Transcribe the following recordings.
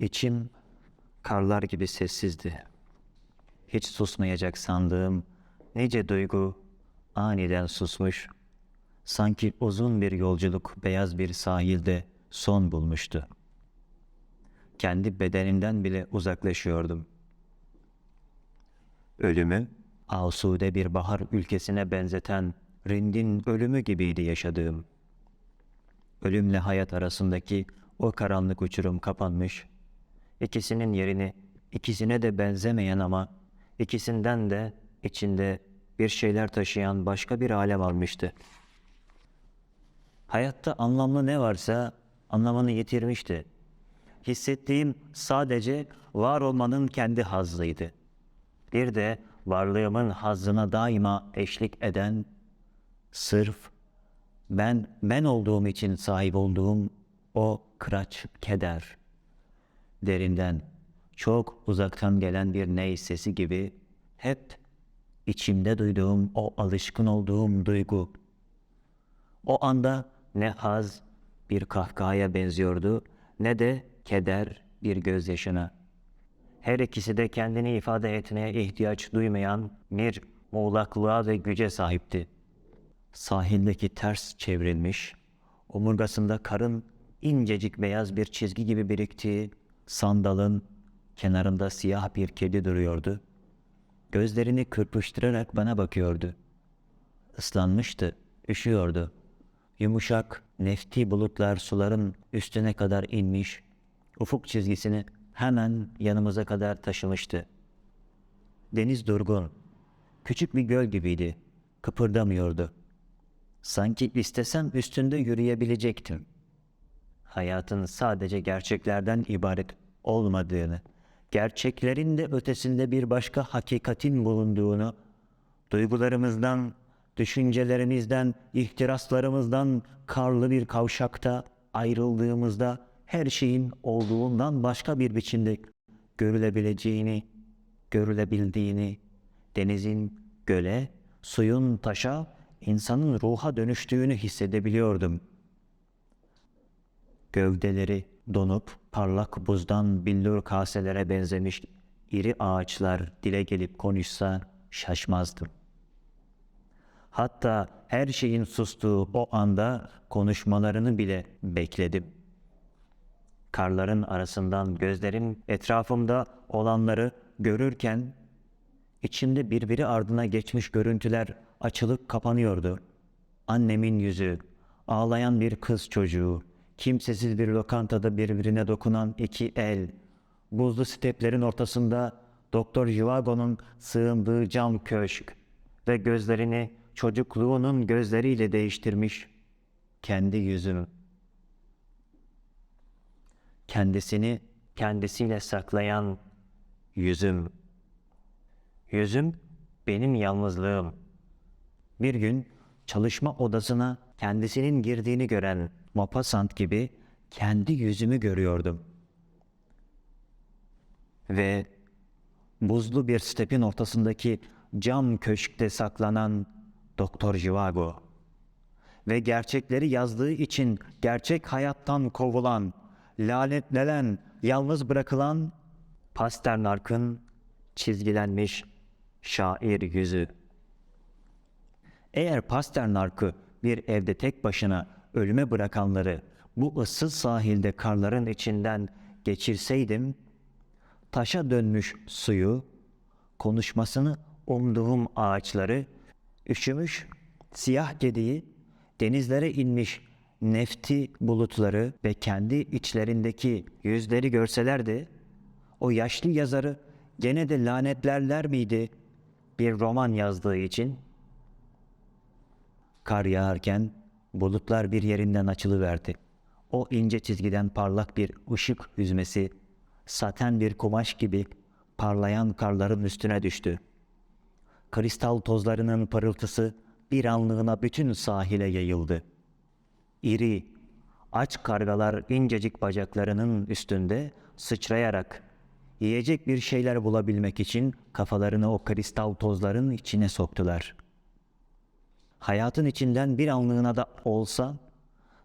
İçim karlar gibi sessizdi. Hiç susmayacak sandığım nice duygu aniden susmuş. Sanki uzun bir yolculuk beyaz bir sahilde son bulmuştu. Kendi bedenimden bile uzaklaşıyordum. Ölümü asude bir bahar ülkesine benzeten rindin ölümü gibiydi yaşadığım. Ölümle hayat arasındaki o karanlık uçurum kapanmış. İkisinin yerini ikisine de benzemeyen ama ikisinden de içinde bir şeyler taşıyan başka bir alem almıştı. Hayatta anlamlı ne varsa anlamını yitirmişti. Hissettiğim sadece var olmanın kendi hazzıydı. Bir de varlığımın hazzına daima eşlik eden sırf ben ben olduğum için sahip olduğum o kıraç keder. Derinden, çok uzaktan gelen bir ney sesi gibi hep içimde duyduğum o alışkın olduğum duygu. O anda ne haz bir kahkahaya benziyordu ne de keder bir gözyaşına. Her ikisi de kendini ifade etmeye ihtiyaç duymayan bir muğlaklığa ve güce sahipti. Sahildeki ters çevrilmiş, omurgasında karın incecik beyaz bir çizgi gibi biriktiği sandalın kenarında siyah bir kedi duruyordu. Gözlerini kırpıştırarak bana bakıyordu. Islanmıştı, üşüyordu. Yumuşak, nefti bulutlar suların üstüne kadar inmiş, ufuk çizgisini hemen yanımıza kadar taşımıştı. Deniz durgun, küçük bir göl gibiydi, kıpırdamıyordu. Sanki istesem üstünde yürüyebilecektim. Hayatın sadece gerçeklerden ibaret olmadığını, gerçeklerin de ötesinde bir başka hakikatin bulunduğunu, duygularımızdan, düşüncelerimizden, ihtiraslarımızdan karlı bir kavşakta ayrıldığımızda her şeyin olduğundan başka bir biçimde görülebileceğini, görülebildiğini, denizin göle, suyun taşa, insanın ruha dönüştüğünü hissedebiliyordum. Gövdeleri donup parlak buzdan billur kaselere benzemiş iri ağaçlar dile gelip konuşsa şaşmazdım. Hatta her şeyin sustuğu o anda konuşmalarını bile bekledim. Karların arasından gözlerim etrafımda olanları görürken içimde birbiri ardına geçmiş görüntüler açılıp kapanıyordu. Annemin yüzü, ağlayan bir kız çocuğu, kimsesiz bir lokantada birbirine dokunan iki el, buzlu steplerin ortasında Doktor Jivago'nun sığındığı cam köşk ve gözlerini çocukluğunun gözleriyle değiştirmiş kendi yüzüm. Kendisini kendisiyle saklayan yüzüm. Yüzüm benim yalnızlığım. Bir gün çalışma odasına kendisinin girdiğini gören Maupassant gibi kendi yüzümü görüyordum. Ve buzlu bir stepin ortasındaki cam köşkte saklanan Doktor Jivago ve gerçekleri yazdığı için gerçek hayattan kovulan, lanetlenen, yalnız bırakılan Pasternak'ın çizgilenmiş şair yüzü. Eğer Pasternak'ı bir evde tek başına ölüme bırakanları bu ıssız sahilde karların içinden geçirseydim, taşa dönmüş suyu, konuşmasını umduğum ağaçları, üşümüş siyah kediyi, denizlere inmiş nefti bulutları ve kendi içlerindeki yüzleri görselerdi, o yaşlı yazarı gene de lanetlerler miydi bir roman yazdığı için? Kar yağarken bulutlar bir yerinden açılıverdi. O ince çizgiden parlak bir ışık yüzmesi, saten bir kumaş gibi parlayan karların üstüne düştü. Kristal tozlarının parıltısı bir anlığına bütün sahile yayıldı. İri, aç kargalar incecik bacaklarının üstünde sıçrayarak yiyecek bir şeyler bulabilmek için kafalarını o kristal tozların içine soktular. Hayatın içinden bir anlığına da olsa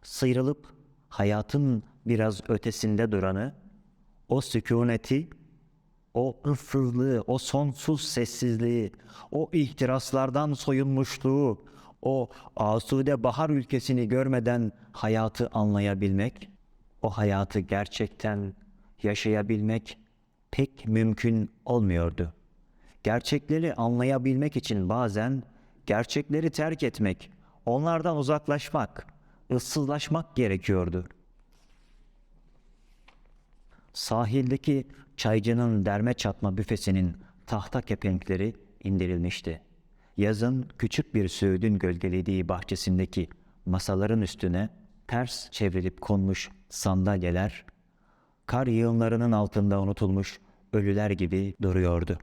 sıyrılıp hayatın biraz ötesinde duranı o sükuneti, o ıssızlığı, o sonsuz sessizliği, o ihtiraslardan soyunmuşluğu, o asude bahar ülkesini görmeden hayatı anlayabilmek, o hayatı gerçekten yaşayabilmek pek mümkün olmuyordu. Gerçekleri anlayabilmek için bazen gerçekleri terk etmek, onlardan uzaklaşmak, ıssızlaşmak gerekiyordu. Sahildeki çaycının derme çatma büfesinin tahta kepenkleri indirilmişti. Yazın küçük bir söğüdün gölgelediği bahçesindeki masaların üstüne ters çevrilip konmuş sandalyeler, kar yığınlarının altında unutulmuş ölüler gibi duruyordu.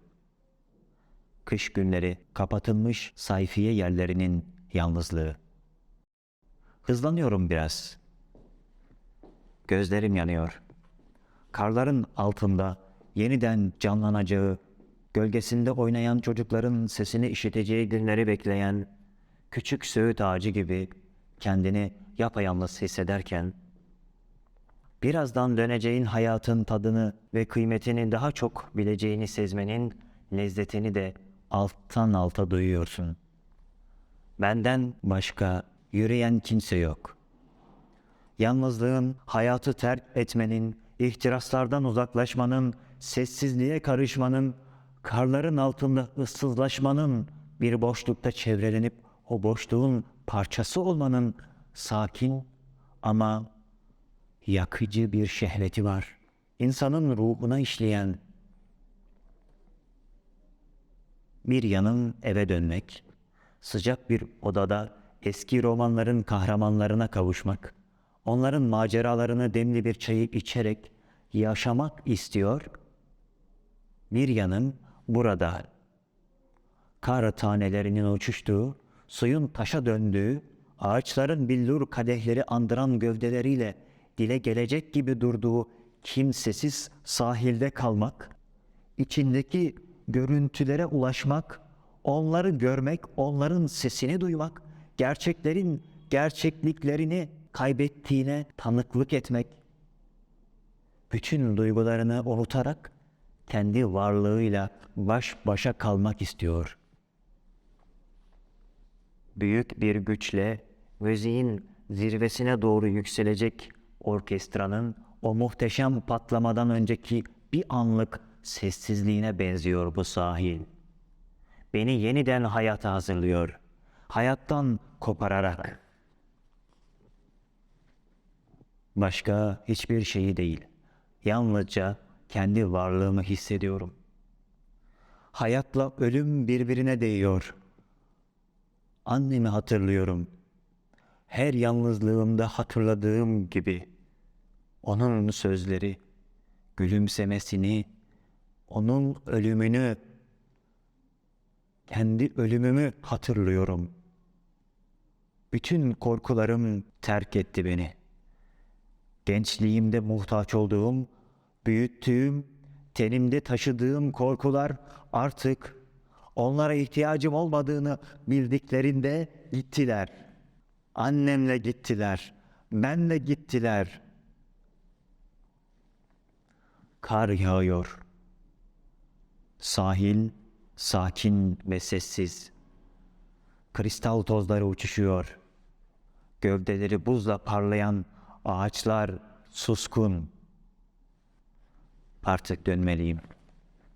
Kış günleri kapatılmış sayfiye yerlerinin yalnızlığı. Hızlanıyorum biraz. Gözlerim yanıyor. Karların altında yeniden canlanacağı, gölgesinde oynayan çocukların sesini işiteceği günleri bekleyen küçük söğüt ağacı gibi kendini yapayalnız hissederken birazdan döneceğin hayatın tadını ve kıymetini daha çok bileceğini sezmenin lezzetini de alttan alta duyuyorsun. Benden başka yürüyen kimse yok. Yalnızlığın, hayatı terk etmenin, ihtiraslardan uzaklaşmanın, sessizliğe karışmanın, karların altında ıssızlaşmanın, bir boşlukta çevrelenip o boşluğun parçası olmanın sakin ama yakıcı bir şehveti var. İnsanın ruhuna işleyen bir yanın eve dönmek, sıcak bir odada eski romanların kahramanlarına kavuşmak, onların maceralarını demli bir çayı içerek yaşamak istiyor. Bir yanın burada kar tanelerinin uçuştuğu, suyun taşa döndüğü, ağaçların billur kadehleri andıran gövdeleriyle dile gelecek gibi durduğu kimsesiz sahilde kalmak, içindeki görüntülere ulaşmak, onları görmek, onların sesini duymak, gerçeklerin gerçekliklerini kaybettiğine tanıklık etmek, bütün duygularını unutarak kendi varlığıyla baş başa kalmak istiyor. Büyük bir güçle müziğin zirvesine doğru yükselecek orkestranın o muhteşem patlamadan önceki bir anlık sessizliğine benziyor bu sahil. Beni yeniden hayata hazırlıyor. Hayattan kopararak. Başka hiçbir şeyi değil. Yalnızca kendi varlığımı hissediyorum. Hayatla ölüm birbirine değiyor. Annemi hatırlıyorum. Her yalnızlığımda hatırladığım gibi onun sözleri, gülümsemesini, onun ölümünü, kendi ölümümü hatırlıyorum. Bütün korkularım terk etti beni. Gençliğimde muhtaç olduğum, büyüttüğüm, tenimde taşıdığım korkular artık onlara ihtiyacım olmadığını bildiklerinde gittiler. Annemle gittiler, benle gittiler. Kar yağıyor. Sahil sakin ve sessiz. Kristal tozları uçuşuyor. Gövdeleri buzla parlayan ağaçlar suskun. Artık dönmeliyim.''